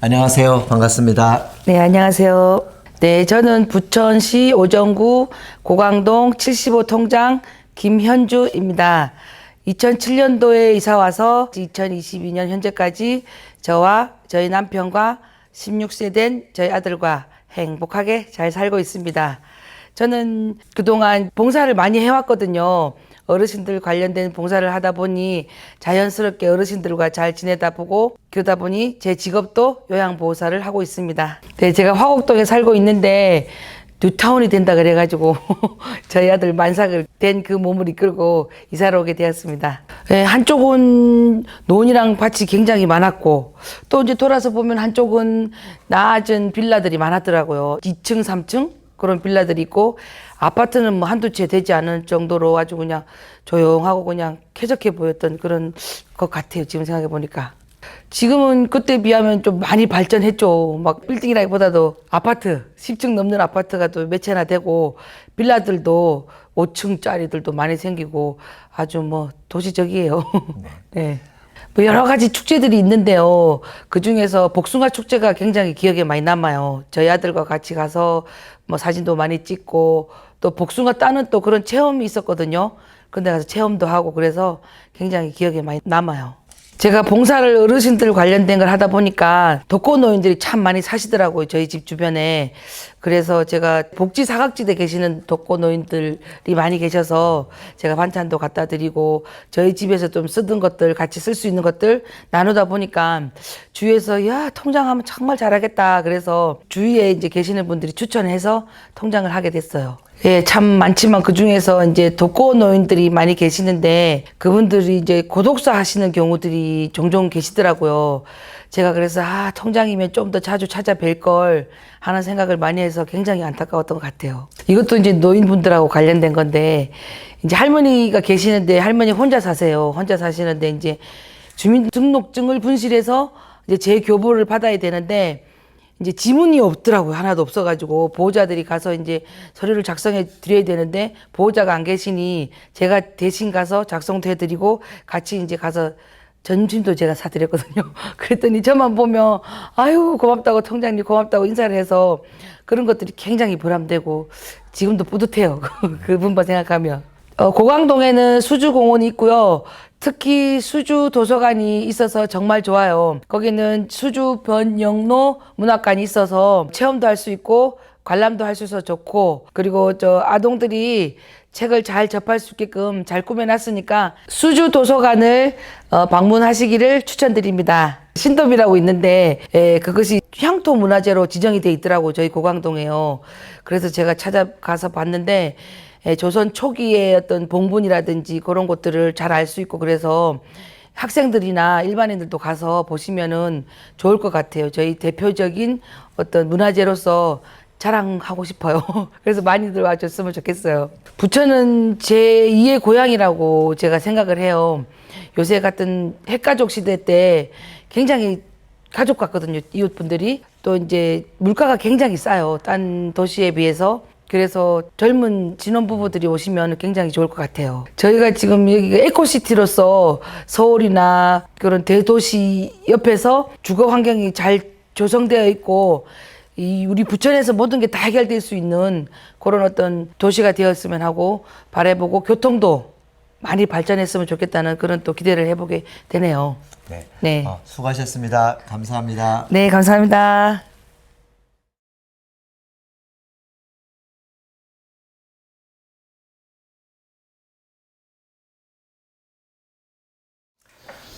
안녕하세요. 반갑습니다. 네, 안녕하세요. 네, 저는 부천시 오정구 고강동 75 통장 김현주입니다. 2007년도에 이사 와서 2022년 현재까지 저와 저희 남편과 16세 된 저희 아들과 행복하게 잘 살고 있습니다. 저는 그동안 봉사를 많이 해왔거든요. 어르신들 관련된 봉사를 하다 보니 자연스럽게 어르신들과 잘 지내다 보고 그러다 보니 제 직업도 요양보호사를 하고 있습니다. 네, 제가 화곡동에 살고 있는데 뉴타운이 된다 그래가지고 저희 아들 만삭을 된 그 몸을 이끌고 이사를 오게 되었습니다. 네, 한쪽은 논이랑 밭이 굉장히 많았고 또 이제 돌아서 보면 한쪽은 낮은 빌라들이 많았더라고요. 2층, 3층 그런 빌라들이 있고 아파트는 뭐 한두 채 되지 않을 정도로 아주 그냥 조용하고 그냥 쾌적해 보였던 그런 것 같아요. 지금 생각해 보니까. 지금은 그때 비하면 좀 많이 발전했죠. 막 빌딩이라기보다도 아파트, 10층 넘는 아파트가 또 몇 채나 되고 빌라들도 5층짜리들도 많이 생기고 아주 뭐 도시적이에요. 네. 뭐 여러 가지 축제들이 있는데요. 그 중에서 복숭아 축제가 굉장히 기억에 많이 남아요. 저희 아들과 같이 가서 뭐 사진도 많이 찍고 또 복숭아 따는 또 그런 체험이 있었거든요. 근데 가서 체험도 하고 그래서 굉장히 기억에 많이 남아요. 제가 봉사를 어르신들 관련된 걸 하다 보니까 독거노인들이 참 많이 사시더라고요. 저희 집 주변에. 그래서 제가 복지 사각지대 계시는 독거노인들이 많이 계셔서 제가 반찬도 갖다 드리고 저희 집에서 좀 쓰던 것들 같이 쓸 수 있는 것들 나누다 보니까 주위에서 야, 통장하면 정말 잘하겠다. 그래서 주위에 이제 계시는 분들이 추천해서 통장을 하게 됐어요. 예, 참 많지만 그 중에서 이제 독거노인들이 많이 계시는데 그분들이 이제 고독사 하시는 경우들이 종종 계시더라고요. 제가 그래서 아, 통장이면 좀 더 자주 찾아뵐 걸 하는 생각을 많이 해서 굉장히 안타까웠던 것 같아요. 이것도 이제 노인분들하고 관련된 건데 이제 할머니가 계시는데 할머니 혼자 사세요. 혼자 사시는데 이제 주민등록증을 분실해서 이제 재교부를 받아야 되는데 이제 지문이 없더라고요. 하나도 없어가지고 보호자들이 가서 이제 서류를 작성해 드려야 되는데 보호자가 안 계시니 제가 대신 가서 작성도 해드리고 같이 이제 가서 점심도 제가 사드렸거든요. 그랬더니 저만 보면 아유 고맙다고 통장님 고맙다고 인사를 해서 그런 것들이 굉장히 보람되고 지금도 뿌듯해요. 그분만 생각하면. 어, 고강동에는 수주공원이 있고요. 특히 수주 도서관이 있어서 정말 좋아요. 거기는 수주 변영로 문학관이 있어서 체험도 할 수 있고 관람도 할 수 있어서 좋고 그리고 저 아동들이 책을 잘 접할 수 있게끔 잘 꾸며놨으니까 수주 도서관을 어, 방문하시기를 추천드립니다. 신돔이라고 있는데 예, 그것이 향토 문화재로 지정이 돼 있더라고 저희 고강동에요. 그래서 제가 찾아가서 봤는데 예, 조선 초기의 어떤 봉분이라든지 그런 것들을 잘 알 수 있고 그래서 학생들이나 일반인들도 가서 보시면은 좋을 것 같아요. 저희 대표적인 어떤 문화재로서 자랑하고 싶어요. 그래서 많이들 와줬으면 좋겠어요. 부천은 제 2의 고향이라고 제가 생각을 해요. 요새 같은 핵가족 시대 때 굉장히 가족 같거든요. 이웃분들이. 또 이제 물가가 굉장히 싸요. 딴 도시에 비해서. 그래서 젊은 진원부부들이 오시면 굉장히 좋을 것 같아요. 저희가 지금 여기가 에코시티로서 서울이나 그런 대도시 옆에서 주거 환경이 잘 조성되어 있고 이 우리 부천에서 모든 게 다 해결될 수 있는 그런 어떤 도시가 되었으면 하고 바래보고 교통도 많이 발전했으면 좋겠다는 그런 또 기대를 해보게 되네요. 네. 네. 어, 수고하셨습니다. 감사합니다. 네, 감사합니다.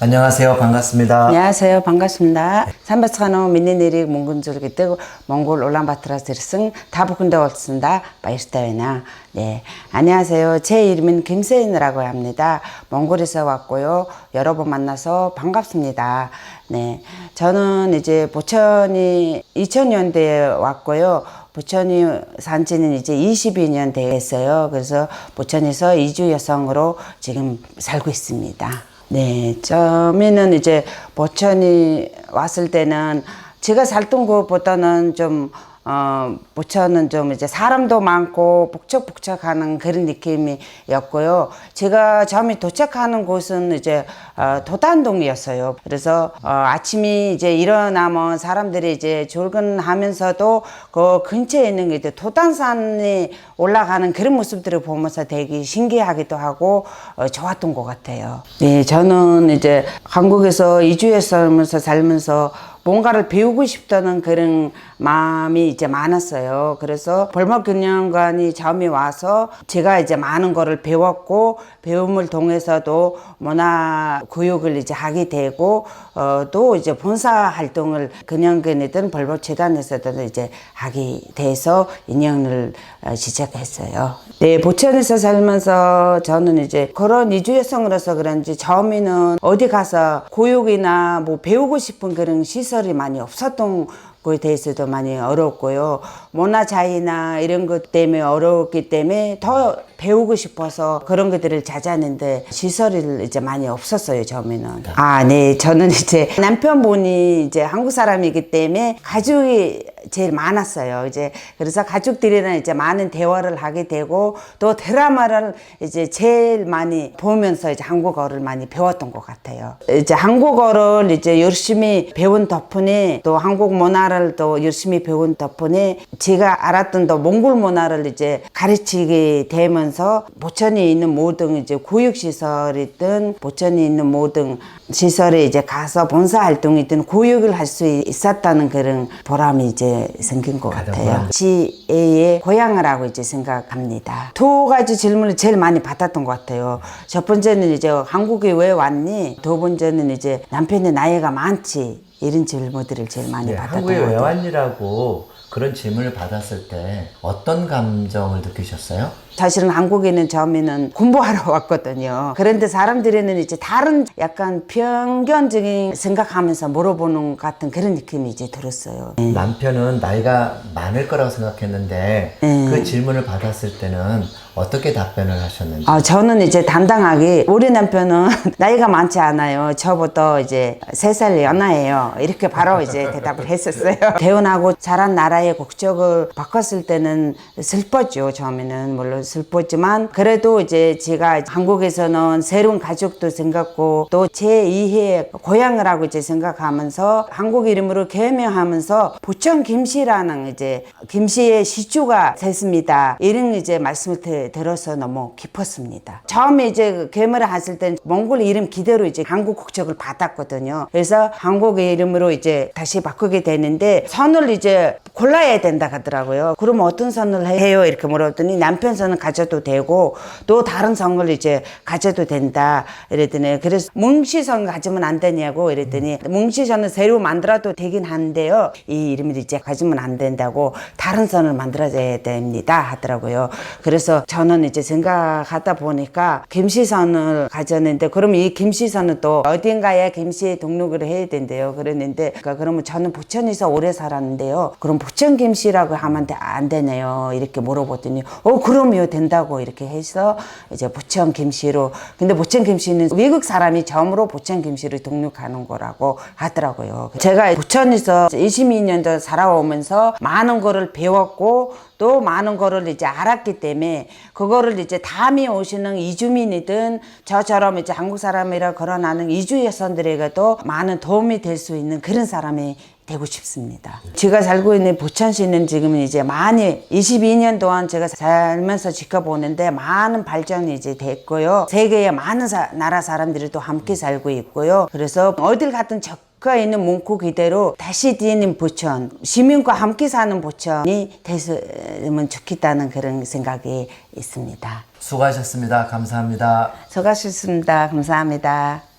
안녕하세요. 반갑습니다. 안녕하세요. 반갑습니다. 삼바스카노 미니네리 몽군줄기 뜨고 몽골 올랑바트라스르승 다부군데 왔습니다. 바이스타웨나. 네. 안녕하세요. 제 이름은 김세인이라고 합니다. 몽골에서 왔고요. 여러 번 만나서 반갑습니다. 네. 저는 이제 부천이 2000년대에 왔고요. 부천이 산지는 이제 22년 됐어요. 그래서 부천에서 이주 여성으로 지금 살고 있습니다. 네, 처음에는 이제 보천이 왔을 때는 제가 살던 곳보다는 좀 어, 부천은 좀 이제 사람도 많고 북적북적하는 그런 느낌이었고요. 제가 처음에 도착하는 곳은 이제 어, 도단동이었어요. 그래서 어, 아침이 이제 일어나면 사람들이 이제 출근하면서도 그 근처에 있는 게 이제 도단산에 올라가는 그런 모습들을 보면서 되게 신기하기도 하고 어, 좋았던 것 같아요. 네, 저는 이제 한국에서 이주해서 살면서 뭔가를 배우고 싶다는 그런 마음이 이제 많았어요. 그래서 벌목균형관이 처음에 와서 제가 이제 많은 거를 배웠고 배움을 통해서도 문화 교육을 이제 하게 되고 어, 또 이제 본사 활동을 근영근이든 벌목재단에서든 이제 하게 돼서 인연을 어, 시작했어요. 네, 보천에서 살면서 저는 이제 그런 이주 여성으로서 그런지 처음에는 어디 가서 교육이나 뭐 배우고 싶은 그런 시설 이 많이 없었던 거에 대해서도 많이 어렵고요. 문화 차이나 이런 것 때문에 어려웠기 때문에 더 배우고 싶어서 그런 것들을 찾았는데 시설이 이제 많이 없었어요, 처음에는. 아, 네. 저는 이제 남편분이 이제 한국 사람이기 때문에 가족이 제일 많았어요. 이제 그래서 가족들이랑 이제 많은 대화를 하게 되고 또 드라마를 이제 제일 많이 보면서 이제 한국어를 많이 배웠던 것 같아요. 이제 한국어를 이제 열심히 배운 덕분에 또 한국 문화를 또 열심히 배운 덕분에 제가 알았던 또 몽골 문화를 이제 가르치게 되면서 보천에 있는 모든 이제 교육시설이든 보천에 있는 모든 시설에 이제 가서 봉사 활동이든 교육을 할 수 있었다는 그런 보람이 이제 생긴 것 같아요. 지혜의 고향을 하고 이제 생각합니다. 두 가지 질문을 제일 많이 받았던 것 같아요. 첫 번째는 이제 한국에 왜 왔니? 두 번째는 이제 남편이 나이가 많지? 이런 질문들을 제일 많이 네, 받았던 한국에 것왜 같아요. 왔니라고 그런 질문을 받았을 때 어떤 감정을 느끼셨어요? 사실은 한국에는 처음에는 공부하러 왔거든요. 그런데 사람들에는 이제 다른 약간 편견적인 생각하면서 물어보는 것 같은 그런 느낌이 이제 들었어요. 네. 남편은 나이가 많을 거라고 생각했는데 네. 그 질문을 받았을 때는 어떻게 답변을 하셨는지 아, 저는 이제 당당하게 우리 남편은 나이가 많지 않아요. 저보다 이제 세 살 연하예요. 이렇게 바로 이제 대답을 했었어요. 태어나고 자란 나라의 국적을 바꿨을 때는 슬펐죠. 처음에는 물론 슬펐지만 그래도 이제 제가 한국에서는 새로운 가족도 생겼고 또 제 2의 고향을 하고 이제 생각하면서 한국 이름으로 개명하면서 부천 김씨라는 이제 김씨의 시주가 됐습니다. 이런 이제 말씀을 드- 들어서 너무 기뻤습니다. 처음에 이제 그 개명을 했을 땐 몽골 이름 기대로 이제 한국 국적을 받았거든요. 그래서 한국의 이름으로 이제 다시 바꾸게 되는데 선을 이제 골라야 된다 하더라고요. 그럼 어떤 선을 해요? 이렇게 물었더니 남편 선을 가져도 되고 또 다른 선을 이제 가져도 된다. 이랬더니 그래서 뭉시선 가지면 안 되냐고 이랬더니 뭉시선을 새로 만들어도 되긴 한데요. 이 이름을 이제 가지면 안 된다고 다른 선을 만들어야 됩니다 하더라고요. 그래서 저는 이제 생각하다 보니까 김시선을 가졌는데 그럼 이 김시선은 또 어딘가에 김씨에 등록을 해야 된대요. 그랬는데 그러니까 그러면 저는 부천에서 오래 살았는데요. 그럼 부천 김씨라고 하면 돼- 안 되네요. 이렇게 물어보더니 어 그럼요 된다고 이렇게 해서 이제 부천 김씨로 근데 부천 김씨는 외국 사람이 처음으로 부천 김씨를 등록하는 거라고 하더라고요. 제가 부천에서 22년 전 살아오면서 많은 거를 배웠고 또 많은 거를 이제 알았기 때문에 그거를 이제 다음에 오시는 이주민이든 저처럼 이제 한국 사람이라 거론하는 이주 여성들에게도 많은 도움이 될 수 있는 그런 사람이 되고 싶습니다. 제가 살고 있는 부천시는 지금 이제 많이 22년 동안 제가 살면서 지켜보는데 많은 발전이 이제 됐고요. 세계의 많은 사- 나라 사람들이 또 함께 살고 있고요. 그래서 어딜 갔든 적 가 있는 문구 그대로 다시 뛰는 부천, 시민과 함께 사는 부천이 됐으면 좋겠다는 그런 생각이 있습니다. 수고하셨습니다. 감사합니다. 수고하셨습니다. 감사합니다.